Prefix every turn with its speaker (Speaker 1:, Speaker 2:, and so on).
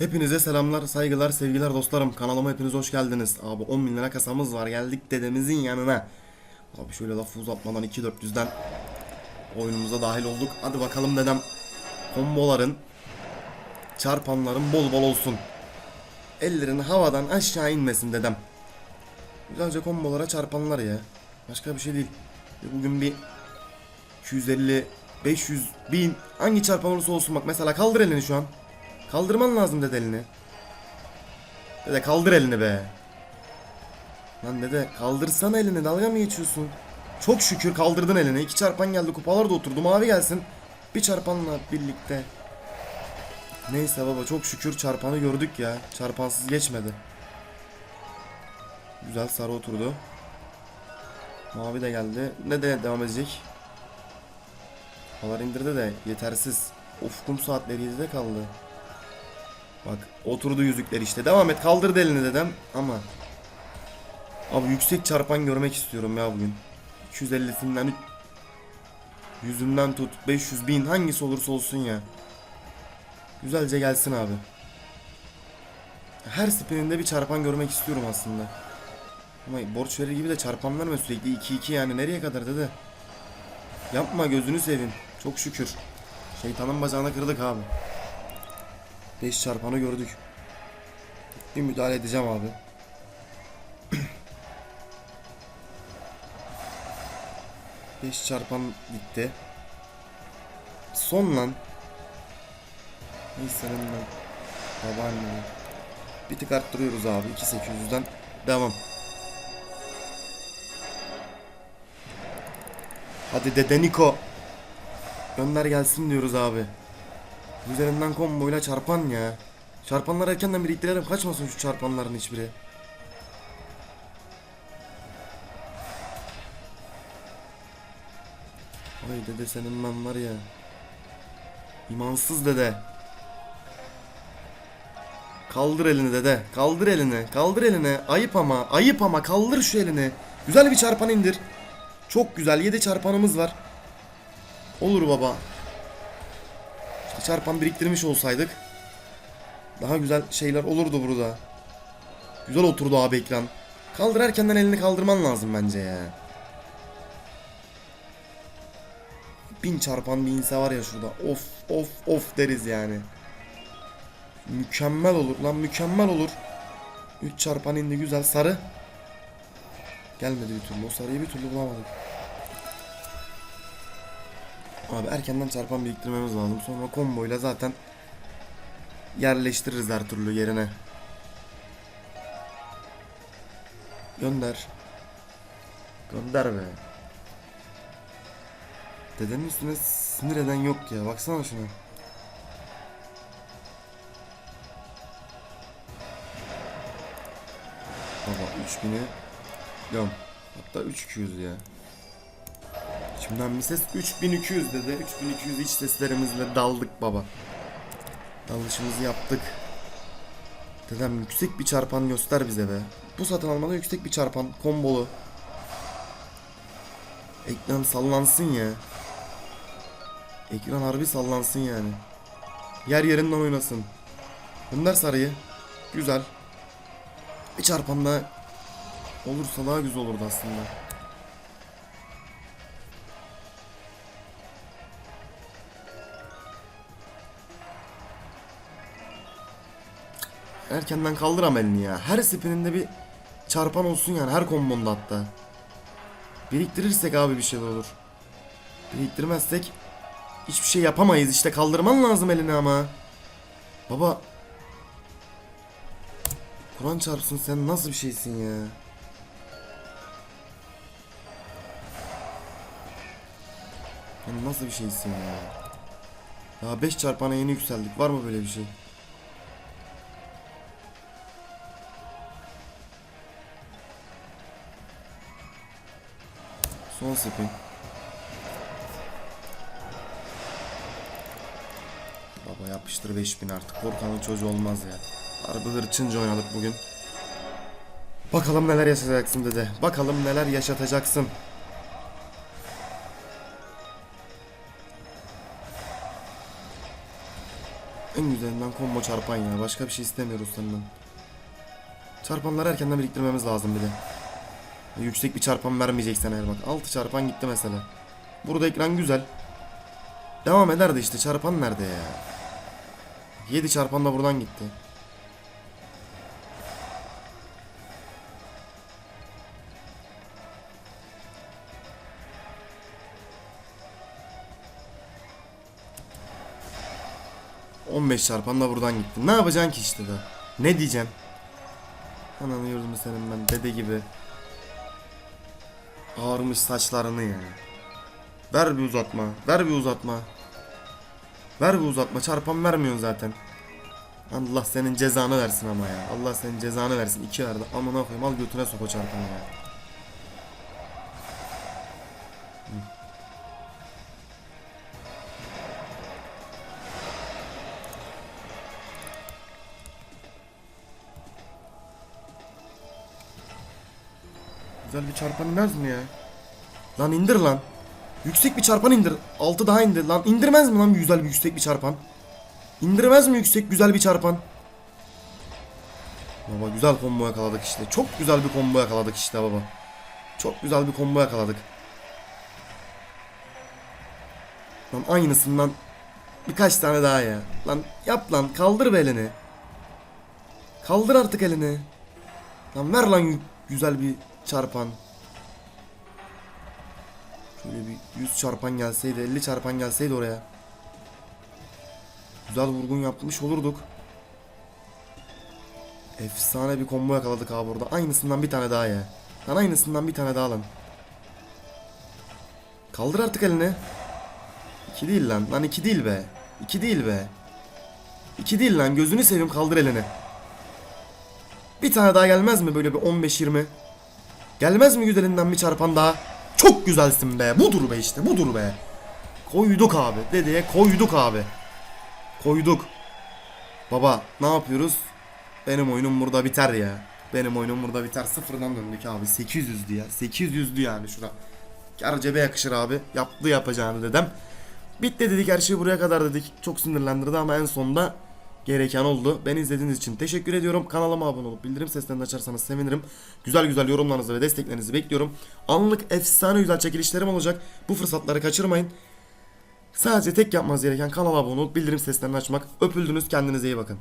Speaker 1: Hepinize selamlar, saygılar, sevgiler dostlarım. Kanalıma hepiniz hoş geldiniz. Abi 10 bin lira kasamız var. Geldik dedemizin yanına. Abi şöyle lafı uzatmadan 2-400'den oyunumuza dahil olduk. Hadi bakalım dedem. Komboların, çarpanların bol bol olsun. Ellerin havadan aşağı inmesin dedem. Güzelce kombolara çarpanlar ya. Başka bir şey değil. Bugün bir 250, 500, 1000 hangi çarpan olursa olsun bak mesela kaldır elini şu an. Kaldırman lazım dede elini. Dede kaldır elini be. Lan dede kaldırsana elini dalga mı geçiyorsun? Çok şükür kaldırdın elini. İki çarpan geldi kupalar da oturdu. Mavi gelsin. Bir çarpanla birlikte. Neyse baba çok şükür çarpanı gördük ya. Çarpansız geçmedi. Güzel sarı oturdu. Mavi de geldi. Ne de devam edecek? Havalar indirdi de yetersiz. Of kum saatleri 7'de kaldı. Bak oturdu yüzükler işte. Devam et kaldırdı elini dedem ama. Abi yüksek çarpan görmek istiyorum ya bugün. 250'sinden yüzünden tut 500 bin hangisi olursa olsun ya. Güzelce gelsin abi. Her spininde bir çarpan görmek istiyorum aslında. Ama borç verir gibi de çarpan verme sürekli 2-2 yani nereye kadar dede. Yapma gözünü seveyim. Çok şükür. Şeytanın bacağına kırdık abi. 5 çarpanı gördük. Bir müdahale edeceğim abi. Beş çarpan gitti. Son lan. Neyse lan. Babaanne. Bir tık arttırıyoruz abi. 2800'den devam. Hadi dede Niko. Gönder gelsin diyoruz abi. Üzerinden komboyla çarpan ya. Çarpanlar erkenden biriktirelim kaçmasın şu çarpanların hiçbiri. Ay dede senin lan var ya. İmansız dede. Kaldır elini dede. Kaldır elini. Kaldır elini. Ayıp ama. Ayıp ama. Kaldır şu elini. Güzel bir çarpan indir. Çok güzel. 7 çarpanımız var. Olur baba. Çarpan biriktirmiş olsaydık daha güzel şeyler olurdu burada. Güzel oturdu abi ekran. Kaldır erkenden elini kaldırman lazım bence ya. Bin çarpan bir inse var ya şurada. Of of of deriz yani. Mükemmel olur lan mükemmel olur. 3 çarpan indi güzel sarı. Gelmedi bir türlü o sarıyı bir türlü bulamadık. Abi erkenden çarpan biriktirmemiz lazım. Sonra komboyla zaten yerleştiririz her türlü yerine. Gönder. Gönder be. Dedenin üstüne sinir eden yok ya. Baksana şuna. Baba 3000'e göm. Hatta 3200 ya. İçimden bir ses 3200 dedi. 3200 iç seslerimizle daldık baba. Dalışımızı yaptık. Dedem yüksek bir çarpan göster bize be. Bu satın almada yüksek bir çarpan. Kombolu. Ekran sallansın ya. Ekran harbi sallansın yani. Yer yerinden oynasın. Gönder sarıyı. Güzel. Bir çarpan daha olursa daha güzel olurdu aslında. Erkenden kaldıram elini ya. Her spininde bir çarpan olsun yani her kombonda hatta. Biriktirirsek abi bir şeyler olur. Biriktirmezsek hiçbir şey yapamayız. İşte kaldırman lazım elini ama. Baba. Kur'an çarpsın sen nasıl bir şeysin ya. Sen nasıl bir şeysin ya. Daha 5 çarpana yeni yükseldik. Var mı böyle bir şey? Son spin. Baba yapıştır 5000 artık. Korkanın çocuğu olmaz ya. Harbi hırçınca oynadık bugün. Bakalım neler yaşatacaksın dede. Bakalım neler yaşatacaksın. En güzelinden combo çarpan ya. Başka bir şey istemiyoruz senden. Çarpanları erkenden biriktirmemiz lazım bir de. Yüksek bir çarpan vermeyeceksen eğer bak. 6 çarpan gitti mesela. Burada ekran güzel. Devam eder de işte çarpan nerede ya? 7 çarpan da buradan gitti. ...15 çarpan da buradan gitti. Ne yapacaksın ki işte de? Ne diyeceksin? Ananı yurdumu senin ben dede gibi. Ağarmış saçlarını ya. Ver bir uzatma. Ver bir uzatma. Ver bir uzatma. Çarpan vermiyorsun zaten. Allah senin cezanı versin ama ya. Allah senin cezanı versin. İki verdi. Amına koyayım al götüne sok o çarpanı ya. Hı. Güzel bir çarpan inmez mi ya? Lan indir lan. Yüksek bir çarpan indir. Altı daha indir lan. İndirmez mi lan güzel bir yüksek bir çarpan? İndirmez mi yüksek güzel bir çarpan? Baba güzel combo yakaladık işte. Çok güzel bir combo yakaladık işte baba. Çok güzel bir combo yakaladık. Lan aynısından birkaç tane daha ya. Lan yap lan kaldır be elini. Kaldır artık elini. Lan ver lan gü- güzel bir çarpan. Şöyle bir 100 çarpan gelseydi 50 çarpan gelseydi oraya. Güzel vurgun yapmış olurduk. Efsane bir combo yakaladık abi burada. Aynısından bir tane daha ya. Lan aynısından bir tane daha lan. Kaldır artık elini. İki değil lan. Lan iki değil be. İki değil be. İki değil lan. Gözünü seveyim kaldır elini. Bir tane daha gelmez mi böyle bir 15-20? Gelmez mi güzelinden bir çarpan daha? Çok güzelsin be. Budur be işte. Budur be. Koyduk abi. Dedeye koyduk abi. Koyduk. Baba ne yapıyoruz? Benim oyunum burada biter ya. Benim oyunum burada biter. Sıfırdan döndük abi. 800'dü ya. 800'dü yani şuna. Kar cebe yakışır abi. Yaptı yapacağını dedem. Bitti dedik her şey buraya kadar dedik. Çok sinirlendirdi ama en sonunda gereken oldu. Beni izlediğiniz için teşekkür ediyorum. Kanalıma abone olup bildirim seslerini açarsanız sevinirim. Güzel güzel yorumlarınızı ve desteklerinizi bekliyorum. Anlık efsane güzel çekilişlerim olacak. Bu fırsatları kaçırmayın. Sadece tek yapmanız gereken kanala abone olup bildirim seslerini açmak. Öpüldünüz kendinize iyi bakın.